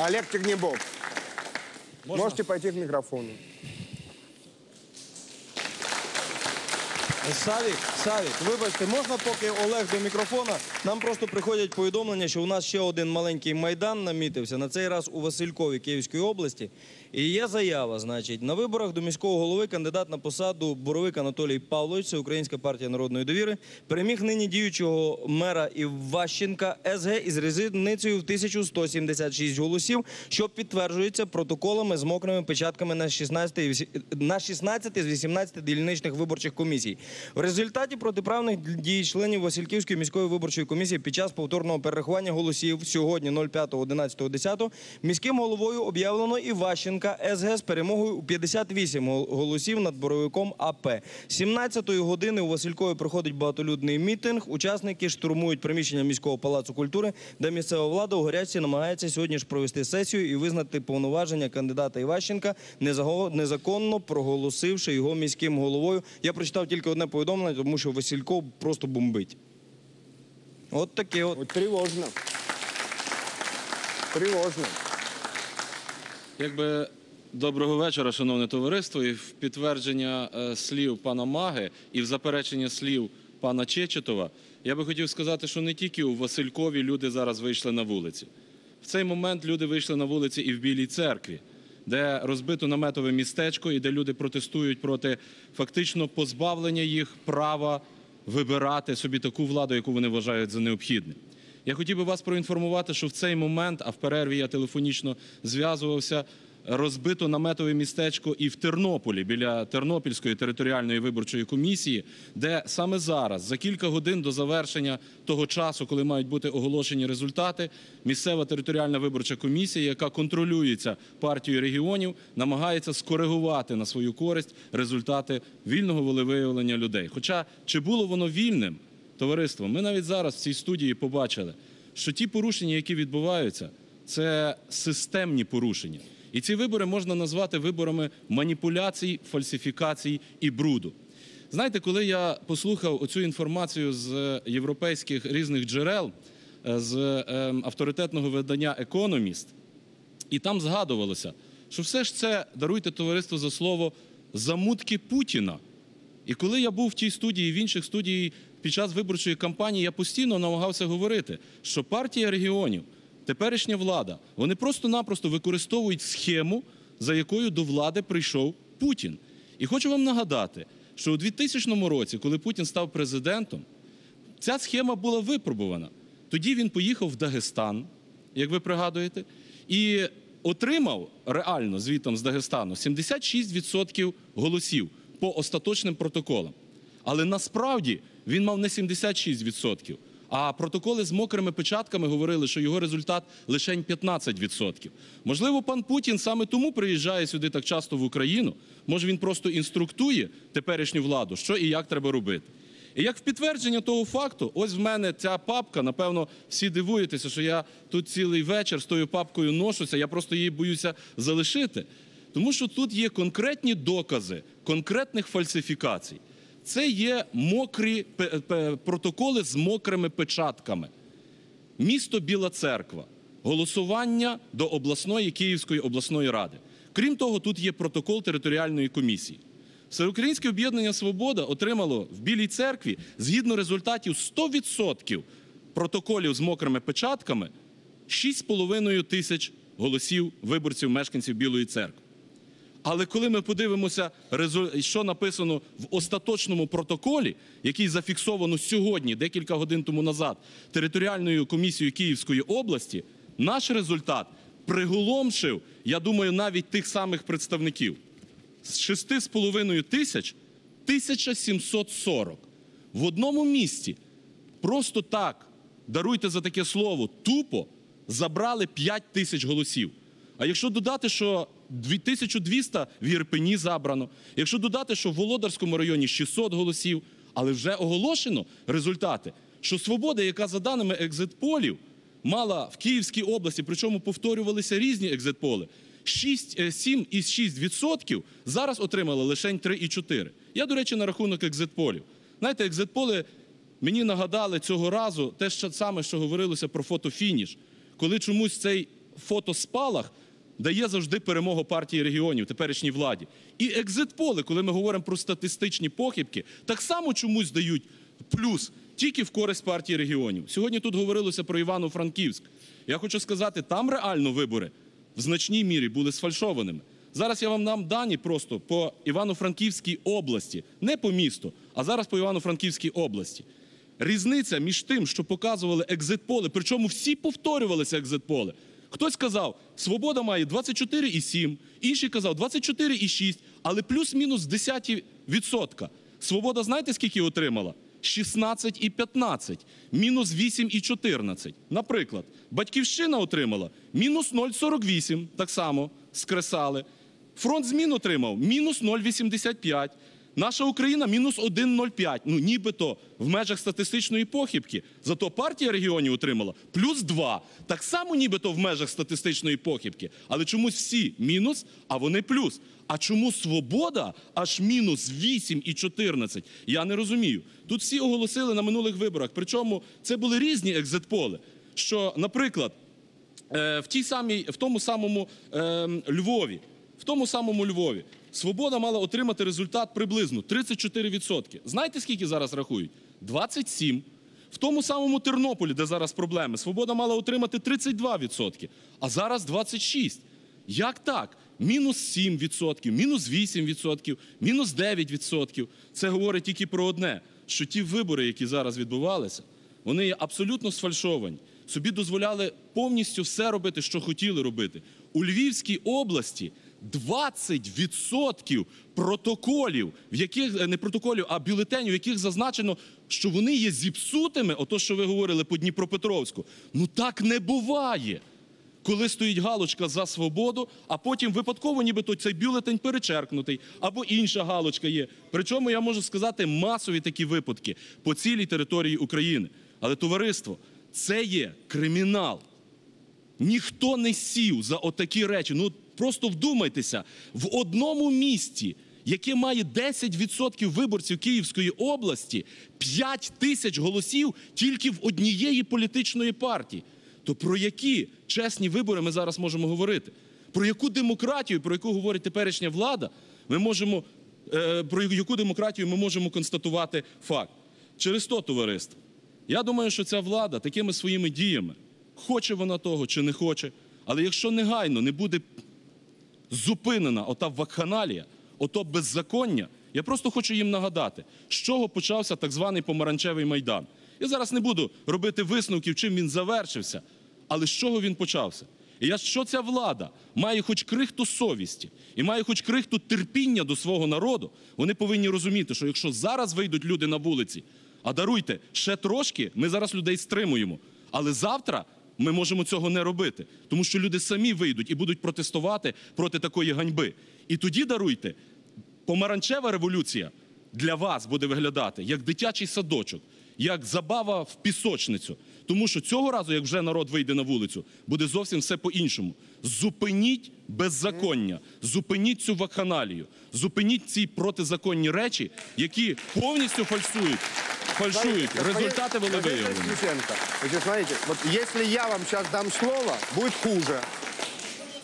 Олег Тегнебов. Можете пойти к микрофону. Савік, Савік, вибачте, можна поки Олег до мікрофона? Нам просто приходять повідомлення, що у нас ще один маленький майдан намітився, на цей раз у Василькові Київської області. І є заява, значить, на виборах до міського голови кандидат на посаду Боровик Анатолій Павлович, це Українська партія народної довіри, переміг нині діючого мера Іващенка СГ із різницею в 1176 голосів, що підтверджується протоколами з мокрими печатками на 16, і на 16 з 18 дільничних виборчих комісій. В результаті протиправних дій членів Васильківської міської виборчої комісії під час повторного перерахування голосів сьогодні 05.11.10 міським головою об'явлено Іващенка СГ з перемогою у 58 гол- голосів над боровиком АП. 17-ї години у Василькові проходить багатолюдний мітинг. Учасники штурмують приміщення міського палацу культури, де місцева влада у гарячці намагається сьогодні ж провести сесію і визнати повноваження кандидата Іващенка незаконно проголосивши його міським головою. Я прочитав тільки одне повідомлення, тому що Васильков просто бомбить. От таке от. Вот тревожно. Тревожно. Якби доброго вечора, шановне товариство. І в підтвердження е, слів пана Маги і в заперечення слів пана Чечетова, я би хотів сказати, що не тільки у Василькові люди зараз вийшли на вулиці. В цей момент люди вийшли на вулиці і в Білій церкві, де розбито наметове містечко і де люди протестують проти фактично позбавлення їх права вибирати собі таку владу, яку вони вважають за необхідне. Я хотів би вас проінформувати, що в цей момент, а в перерві я телефонічно зв'язувався, розбито наметове містечко і в Тернополі біля Тернопільської територіальної виборчої комісії, де саме зараз, за кілька годин до завершення того часу, коли мають бути оголошені результати, місцева територіальна виборча комісія, яка контролюється партією регіонів, намагається скоригувати на свою користь результати вільного волевиявлення людей. Хоча чи було воно вільним? Товариство, ми навіть зараз в цій студії побачили, що ті порушення, які відбуваються, це системні порушення. І ці вибори можна назвати виборами маніпуляцій, фальсифікацій і бруду. Знаєте, коли я послухав оцю інформацію з європейських різних джерел, е, з ем, авторитетного видання Економіст, і там згадувалося, що все ж це даруйте товариство за слово замутки Путіна. І коли я був в тій студії, в інших студії під час виборчої кампанії, я постійно намагався говорити, що партія регіонів, теперішня влада, вони просто-напросто використовують схему, за якою до влади прийшов Путін. І хочу вам нагадати, що у 2000 році, коли Путін став президентом, ця схема була випробувана. Тоді він поїхав в Дагестан, як ви пригадуєте, і отримав реально звітом з Дагестану 76% голосів по остаточним протоколам. Але насправді він мав не 76%. А протоколи з мокрими печатками говорили, що його результат лише 15%. Можливо, пан Путін саме тому приїжджає сюди так часто в Україну. Може, він просто інструктує теперішню владу, що і як треба робити. І як в підтвердження того факту, ось в мене ця папка, напевно, всі дивуєтеся, що я тут цілий вечір з тою папкою ношуся, я просто її боюся залишити. Тому що тут є конкретні докази конкретних фальсифікацій. Це є мокрі протоколи з мокрими печатками. Місто Біла Церква, голосування до обласної Київської обласної ради. Крім того, тут є протокол територіальної комісії. Всеукраїнське об'єднання Свобода отримало в Білій церкві згідно результатів 100% протоколів з мокрими печатками 6,5 тисяч голосів виборців мешканців Білої церкви. Але коли ми подивимося, що написано в остаточному протоколі, який зафіксовано сьогодні, декілька годин тому назад, територіальною комісією Київської області, наш результат приголомшив, я думаю, навіть тих самих представників. З 6,5 тисяч 1740. В одному місті просто так, даруйте за таке слово, тупо забрали 5 тисяч голосів. А якщо додати, що 1200 в Єрпені забрано, якщо додати, що в Володарському районі 600 голосів, але вже оголошено результати, що свобода, яка за даними екзитполів мала в Київській області, причому повторювалися різні екзитполи, 6, е, 7 із 6% зараз отримали лише 3,4. Я, до речі, на рахунок екзитполів. Знаєте, екзитполи мені нагадали цього разу те що саме, що говорилося про фотофініш, коли чомусь цей фотоспалах дає завжди перемогу партії регіонів, теперішній владі. І екзит-поли, коли ми говоримо про статистичні похибки, так само чомусь дають плюс тільки в користь партії регіонів. Сьогодні тут говорилося про Івано-Франківськ. Я хочу сказати, там реально вибори в значній мірі були сфальшованими. Зараз я вам дам дані просто по Івано-Франківській області, не по місту, а зараз по Івано-Франківській області. Різниця між тим, що показували екзит-поли, причому всі повторювалися екзит-поли. Хтось казав, свобода має 24,7, інший казав 24,6, але плюс-мінус 10%. Свобода знаєте, скільки отримала? 16 і 15, мінус 8 і 14. Наприклад, Батьківщина отримала мінус 0,48, так само скресали. Фронт змін отримав мінус 0,85. Наша Україна мінус 1,05. Ну, нібито в межах статистичної похибки. Зато партія регіонів отримала плюс 2. Так само нібито в межах статистичної похибки. Але чомусь всі мінус, а вони плюс. А чому свобода аж мінус 8 і 14? Я не розумію. Тут всі оголосили на минулих виборах. Причому це були різні екзитполи. Що, наприклад, е, в, тій самій, в тому самому е, Львові, в тому самому Львові, Свобода мала отримати результат приблизно 34%. Знаєте, скільки зараз рахують? 27%. В тому самому Тернополі, де зараз проблеми, Свобода мала отримати 32%, а зараз 26%. Як так? Мінус 7%, мінус 8%, мінус 9%. Це говорить тільки про одне, що ті вибори, які зараз відбувалися, вони є абсолютно сфальшовані. Собі дозволяли повністю все робити, що хотіли робити. У Львівській області 20% протоколів, в яких е, не протоколів, а бюлетенів, в яких зазначено, що вони є зіпсутими, ото що ви говорили по Дніпропетровську. Ну так не буває коли стоїть галочка за свободу, а потім випадково, нібито цей бюлетень перечеркнутий, або інша галочка є. Причому я можу сказати масові такі випадки по цілій території України. Але товариство, це є кримінал. Ніхто не сів за отакі речі. Ну просто вдумайтеся, в одному місті, яке має 10% виборців Київської області, 5 тисяч голосів тільки в однієї політичної партії. То про які чесні вибори ми зараз можемо говорити? Про яку демократію, про яку говорить теперішня влада, ми можемо е, про яку демократію ми можемо констатувати факт? Через то, товариство, я думаю, що ця влада такими своїми діями, хоче вона того чи не хоче, але якщо негайно не буде зупинена ота вакханалія, ото беззаконня, я просто хочу їм нагадати, з чого почався так званий помаранчевий майдан. Я зараз не буду робити висновків, чим він завершився, але з чого він почався. І якщо ця влада має хоч крихту совісті і має хоч крихту терпіння до свого народу, вони повинні розуміти, що якщо зараз вийдуть люди на вулиці, а даруйте, ще трошки, ми зараз людей стримуємо. Але завтра ми можемо цього не робити, тому що люди самі вийдуть і будуть протестувати проти такої ганьби. І тоді даруйте, помаранчева революція для вас буде виглядати як дитячий садочок, як забава в пісочницю. Тому що цього разу, як вже народ вийде на вулицю, буде зовсім все по-іншому. Зупиніть беззаконня, зупиніть цю вакханалію, зупиніть ці протизаконні речі, які повністю фальсують, були господин виявлені. Лисенко, Значит, смотрите, вот если я вам сейчас дам слово, будет хуже.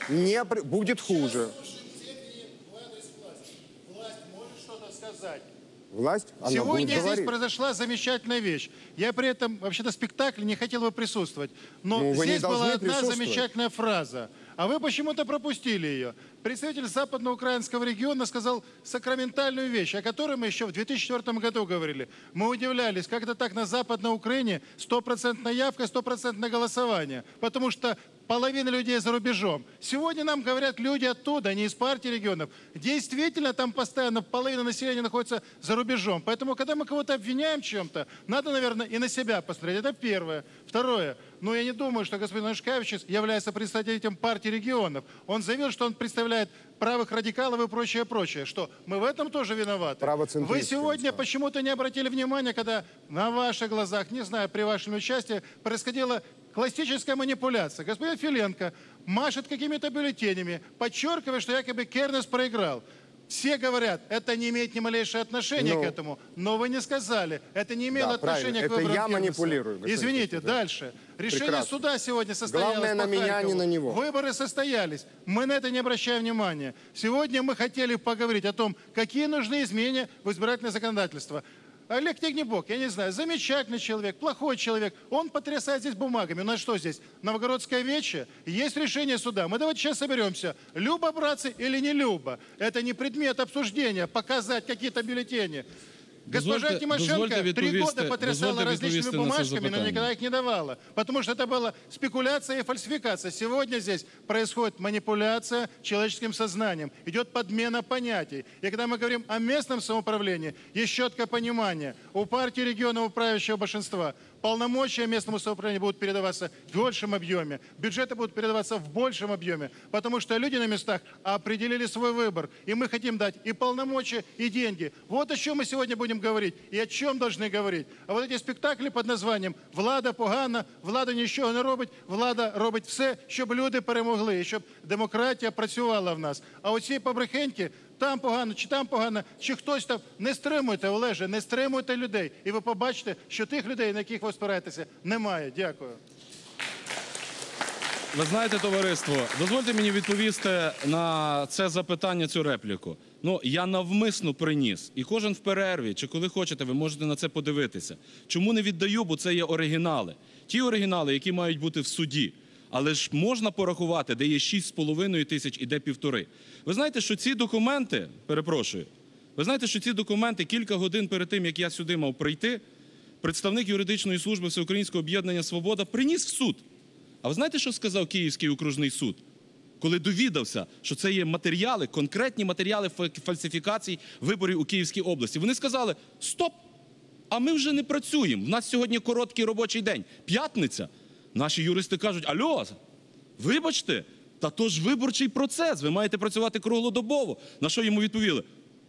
Не, при- будет хуже. Власть может что-то сказать. Власть, она будет Сегодня здесь говорить. произошла замечательная вещь. Я при этом, вообще-то, спектакль не хотел бы присутствовать. Но Ну, здесь была одна замечательная фраза. А вы почему-то пропустили ее. Представитель западноукраинского региона сказал сакраментальную вещь, о которой мы еще в 2004 году говорили. Мы удивлялись, как это так на Западной Украине стопроцентная явка, стопроцентное голосование. Потому что половина людей за рубежом. Сегодня нам говорят люди оттуда, не из партии регионов. Действительно, там постоянно половина населения находится за рубежом. Поэтому, когда мы кого-то обвиняем чем-то, надо, наверное, и на себя посмотреть. Это первое. Второе. Ну, я не думаю, что господин Анушкевич является представителем партии регионов. Он заявил, что он представляет правых радикалов и прочее, прочее. Что, мы в этом тоже виноваты? Вы сегодня почему-то не обратили внимания, когда на ваших глазах, не знаю, при вашем участии, происходила классическая манипуляция. Господин Филенко машет какими-то бюллетенями, подчеркивая, что якобы Кернес проиграл. Все говорят, это не имеет ни малейшего отношения Ну. к этому, но вы не сказали, это не имело Да, отношения правильно. к Это выборам я Гермеса. манипулирую, Извините, да. дальше. Решение Прекрасно. суда сегодня состоялось Главное, на меня, а не Харькову. на него. Выборы состоялись. Мы на это не обращаем внимания. Сегодня мы хотели поговорить о том, какие нужны изменения в избирательное законодательство. Олег Тегнебок, я не знаю, замечательный человек, плохой человек. Он потрясает здесь бумагами. У нас что здесь? Новгородская вече? Есть решение суда. Мы давайте сейчас соберемся. Люба, братцы, или не Люба? Это не предмет обсуждения, показать какие-то бюллетени. Госпожа Дозвольте- Тимошенко дозвольте три відповісти- года потрясала дозвольте различными відповісти на це бумажками, но запитання. никогда их не давала. Потому что это была спекуляция и фальсификация. Сегодня здесь происходит манипуляция человеческим сознанием. Идет подмена понятий. И когда мы говорим о местном самоуправлении, есть четкое понимание. У партии регионов правящего большинства полномочия местному самоуправлению будут передаваться в большем объеме. Бюджеты будут передаваться в большем объеме. Потому что люди на местах определили свой выбор. И мы хотим дать и полномочия, и деньги. Вот о чем мы сегодня будем говорить. И о чем должны говорить. А вот эти спектаклі під названням «Влада погана», «Влада нічого не робить», «Влада робить все», щоб люди перемогли, і щоб демократія працювала в нас. А оці побрехеньки, там погано, чи там погано, чи хтось там, не стримуйте, Олеже, не стримуйте людей. І ви побачите, що тих людей, на яких ви спираєтеся, немає. Дякую. Ви знаєте, товариство, дозвольте мені відповісти на це запитання, цю репліку. Ну, я навмисно приніс, і кожен в перерві, чи коли хочете, ви можете на це подивитися. Чому не віддаю? Бо це є оригінали. Ті оригінали, які мають бути в суді. Але ж можна порахувати, де є 6,5 тисяч і де півтори. Ви знаєте, що ці документи, перепрошую, ви знаєте, що ці документи кілька годин перед тим, як я сюди мав прийти, представник юридичної служби Всеукраїнського об'єднання Свобода приніс в суд. А ви знаєте, що сказав Київський окружний суд? Коли довідався, що це є матеріали, конкретні матеріали фальсифікацій виборів у Київській області. Вони сказали: стоп! А ми вже не працюємо. У нас сьогодні короткий робочий день. П'ятниця. Наші юристи кажуть: Альо, вибачте, та то ж виборчий процес. Ви маєте працювати круглодобово. На що йому відповіли?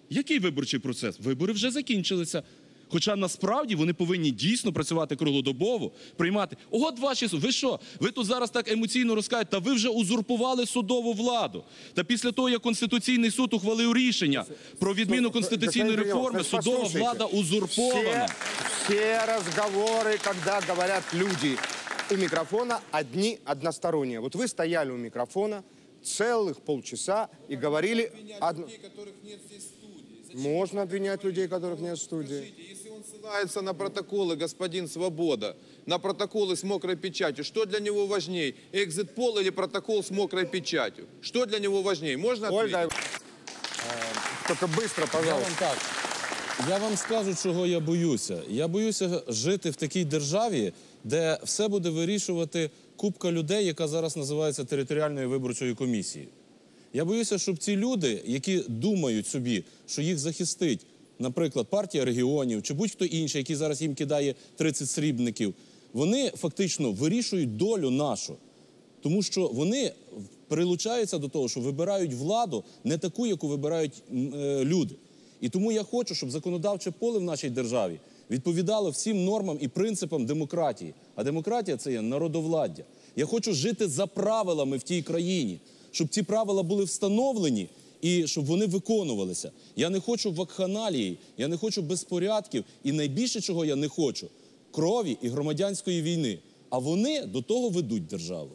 Який виборчий процес? Вибори вже закінчилися. Хоча насправді вони повинні дійсно працювати круглодобово, приймати. От ваші суд. Ви що? Ви тут зараз так емоційно розкажете, та ви вже узурпували судову владу. Та після того, як Конституційний суд ухвалив рішення про відміну конституційної реформи, судова влада узурпована. Все, все разговоры, когда говорят люди у микрофона, одни односторонние. Вот вы стояли у микрофона целых полчаса и говорили... одно- которых нет здесь. Можно обвинять людей, которых нет в студии. Скажите, если он ссылается на протоколы, господин Свобода, на протоколы с мокрой печатью, что для него важнее, экзит-пол или протокол с мокрой печатью? Что для него важнее? Можно ответить? Ольга, э, только быстро, Я пожалуйста. вам так. Я вам скажу, чого я боюся. Я боюся жити в такій державі, де все буде вирішувати купка людей, яка зараз називається територіальною виборчою комісією. Я боюся, щоб ці люди, які думають собі, що їх захистить, наприклад, партія регіонів чи будь-хто інший, який зараз їм кидає 30 срібників, вони фактично вирішують долю нашу. Тому що вони прилучаються до того, що вибирають владу не таку, яку вибирають е, люди. І тому я хочу, щоб законодавче поле в нашій державі відповідало всім нормам і принципам демократії. А демократія це є народовладдя. Я хочу жити за правилами в тій країні, щоб ці правила були встановлені і щоб вони виконувалися. Я не хочу вакханалії, я не хочу безпорядків, і найбільше чого я не хочу крові і громадянської війни. А вони до того ведуть державу.